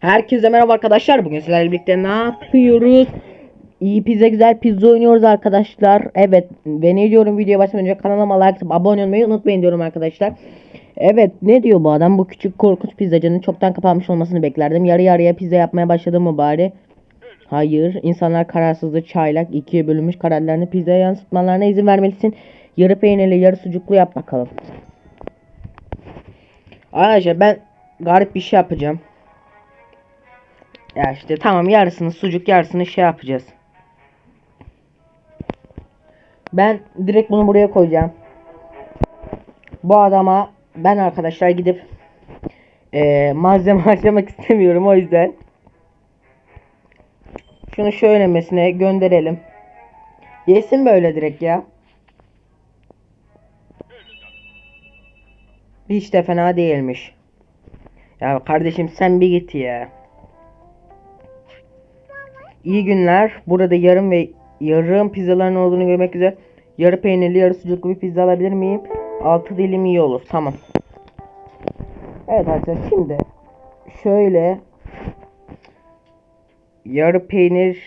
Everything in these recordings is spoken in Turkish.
Herkese merhaba arkadaşlar. Bugün sizlerle birlikte ne yapıyoruz? İyi pizza güzel pizza oynuyoruz arkadaşlar. Evet ve ne diyorum videoya başlamadan önce kanalıma like atıp abone olmayı unutmayın diyorum arkadaşlar. Evet ne diyor bu adam? Bu küçük korkunç pizzacının çoktan kapanmış olmasını beklerdim. Yarı yarıya pizza yapmaya başladı mı bari? Hayır. İnsanlar kararsızdır, çaylak, ikiye bölünmüş kararlarını pizzaya yansıtmalarına izin vermelisin. Yarı peynirli, yarı sucuklu yap bakalım. Arkadaşlar ben garip bir şey yapacağım. Ya işte tamam yarısını sucuk yarısını şey yapacağız. Ben direkt bunu buraya koyacağım. Bu adama ben arkadaşlar gidip eee malzeme harcamak istemiyorum o yüzden. Şunu şöylemesine gönderelim. Yesin böyle direkt ya. Hiç de fena değilmiş. Ya kardeşim sen bir git ya. İyi günler. Burada yarım ve yarım pizzaların olduğunu görmek üzere. Yarı peynirli, yarı sucuklu bir pizza alabilir miyim? Altı dilim iyi olur. Tamam. Evet arkadaşlar şimdi şöyle yarı peynir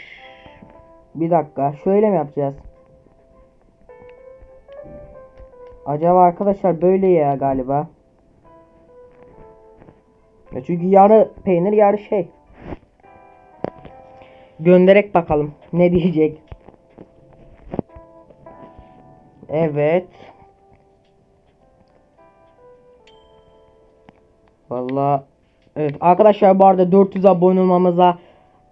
bir dakika şöyle mi yapacağız? Acaba arkadaşlar böyle ya galiba. Ya çünkü yarı peynir yarı şey. Gönderek bakalım ne diyecek. Evet. Vallahi evet arkadaşlar bu arada 400 abone olmamıza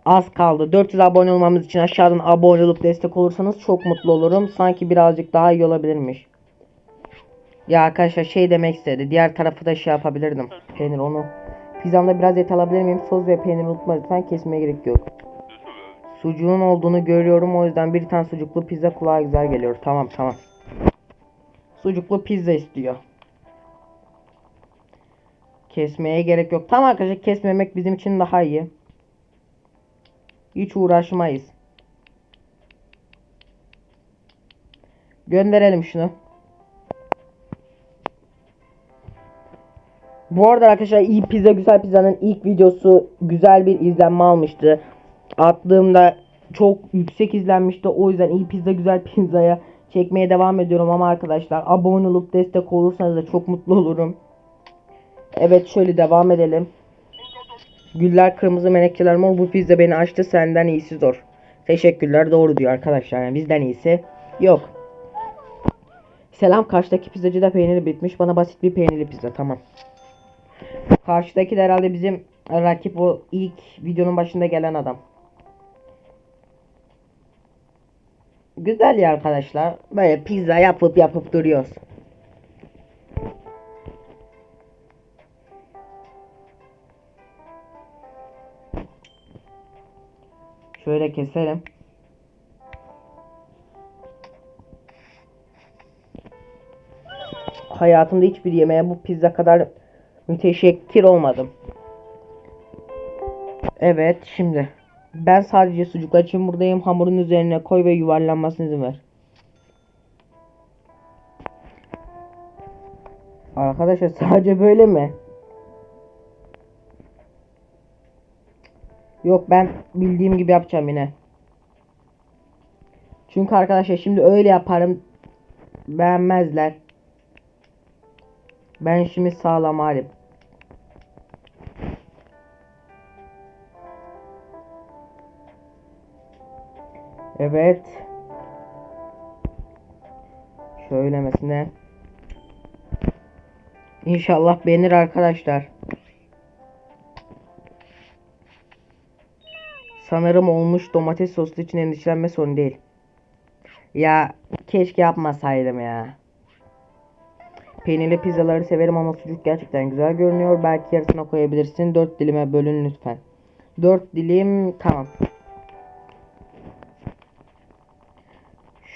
az kaldı. 400 abone olmamız için aşağıdan abone olup destek olursanız çok mutlu olurum. Sanki birazcık daha iyi olabilirmiş. Ya arkadaşlar şey demek istedi. Diğer tarafı da şey yapabilirdim. Peynir onu. Pizzamda biraz et alabilir miyim? Sos ve peynir unutma lütfen kesmeye gerek yok. Sucuğun olduğunu görüyorum o yüzden bir tane sucuklu pizza kulağa güzel geliyor. Tamam tamam. Sucuklu pizza istiyor. Kesmeye gerek yok. Tamam arkadaşlar kesmemek bizim için daha iyi. Hiç uğraşmayız. Gönderelim şunu. Bu arada arkadaşlar iyi pizza güzel pizzanın ilk videosu güzel bir izlenme almıştı. Attığımda çok yüksek izlenmişti. O yüzden iyi pizza güzel pizzaya çekmeye devam ediyorum ama arkadaşlar abone olup destek olursanız da çok mutlu olurum. Evet şöyle devam edelim. Güller kırmızı menekşeler mor bu pizza beni açtı senden iyisi zor. Teşekkürler doğru diyor arkadaşlar yani bizden iyisi yok. Selam karşıdaki pizzacıda peyniri bitmiş bana basit bir peynirli pizza tamam. Karşıdaki de herhalde bizim rakip o ilk videonun başında gelen adam. Güzel ya arkadaşlar. Böyle pizza yapıp yapıp duruyoruz. Şöyle keselim. Hayatımda hiçbir yemeğe bu pizza kadar müteşekkir olmadım. Evet şimdi. Ben sadece sucuklar için buradayım. Hamurun üzerine koy ve yuvarlanmasına izin ver. Arkadaşlar sadece böyle mi? Yok ben bildiğim gibi yapacağım yine. Çünkü arkadaşlar şimdi öyle yaparım. Beğenmezler. Ben şimdi sağlam halim. Evet. Şöylemesine. İnşallah beğenir arkadaşlar. Sanırım olmuş domates soslu için endişelenme sorun değil. Ya keşke yapmasaydım ya. Peynirli pizzaları severim ama sucuk gerçekten güzel görünüyor. Belki yarısına koyabilirsin. 4 dilime bölün lütfen. 4 dilim tamam.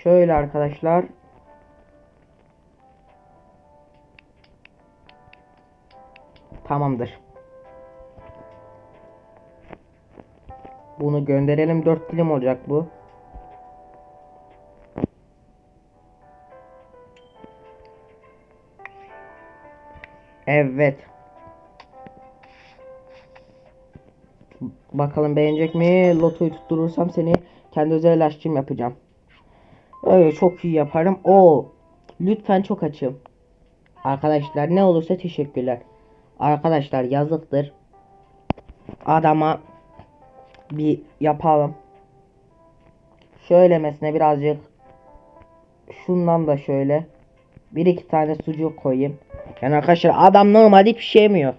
Şöyle arkadaşlar. Tamamdır. Bunu gönderelim. 4 dilim olacak bu. Evet. Bakalım beğenecek mi? Lotoyu tutturursam seni kendi özel aşçım yapacağım. Öyle çok iyi yaparım. O lütfen çok açım. Arkadaşlar ne olursa teşekkürler. Arkadaşlar yazıktır. Adama bir yapalım. Şöylemesine birazcık şundan da şöyle bir iki tane sucuk koyayım. Yani arkadaşlar adam normalde hiçbir şey yemiyor.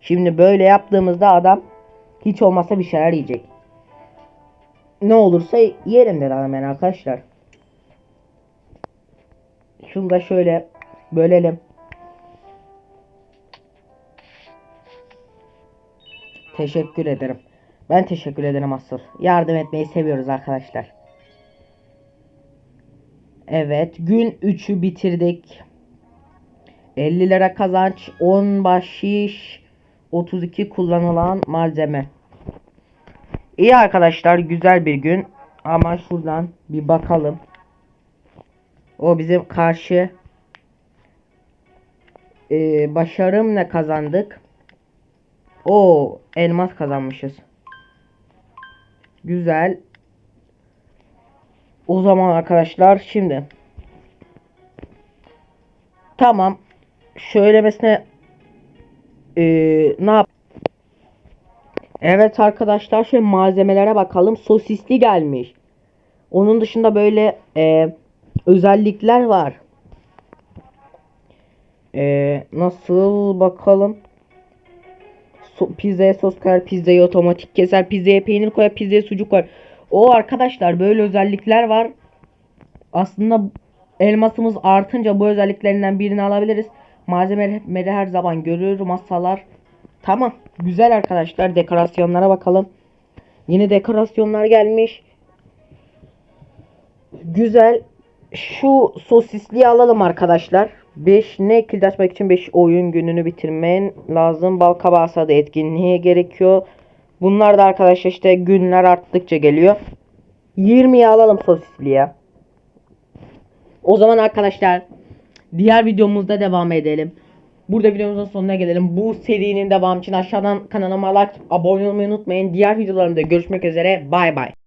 Şimdi böyle yaptığımızda adam hiç olmazsa bir şeyler yiyecek. Ne olursa yerim dedi adam yani arkadaşlar. Şunu da şöyle bölelim. Teşekkür ederim. Ben teşekkür ederim asıl. Yardım etmeyi seviyoruz arkadaşlar. Evet, gün 3'ü bitirdik. 50 lira kazanç, 10 bahşiş, 32 kullanılan malzeme. İyi arkadaşlar, güzel bir gün. Ama şuradan bir bakalım. O bizim karşı Ee, başarım ne kazandık? O elmas kazanmışız. Güzel. O zaman arkadaşlar şimdi tamam şöylemesine ee, ne yap? Evet arkadaşlar şu malzemelere bakalım. Sosisli gelmiş. Onun dışında böyle ee, özellikler var. Ee, nasıl bakalım? So, pizzaya sos koyar, pizzayı otomatik keser, pizzaya peynir koyar, pizzaya sucuk koyar. O arkadaşlar böyle özellikler var. Aslında elmasımız artınca bu özelliklerinden birini alabiliriz. Malzemeleri her zaman görür, masalar. Tamam. Güzel arkadaşlar. Dekorasyonlara bakalım. Yeni dekorasyonlar gelmiş. Güzel. Şu sosisliği alalım arkadaşlar. 5 ne kilit açmak için 5 oyun gününü bitirmen lazım. Bal kabağı da etkinliğe gerekiyor. Bunlar da arkadaşlar işte günler arttıkça geliyor. 20'yi alalım sosisliye. O zaman arkadaşlar diğer videomuzda devam edelim. Burada videomuzun sonuna gelelim. Bu serinin devamı için aşağıdan kanalıma like, abone olmayı unutmayın. Diğer videolarımda görüşmek üzere. Bay bay.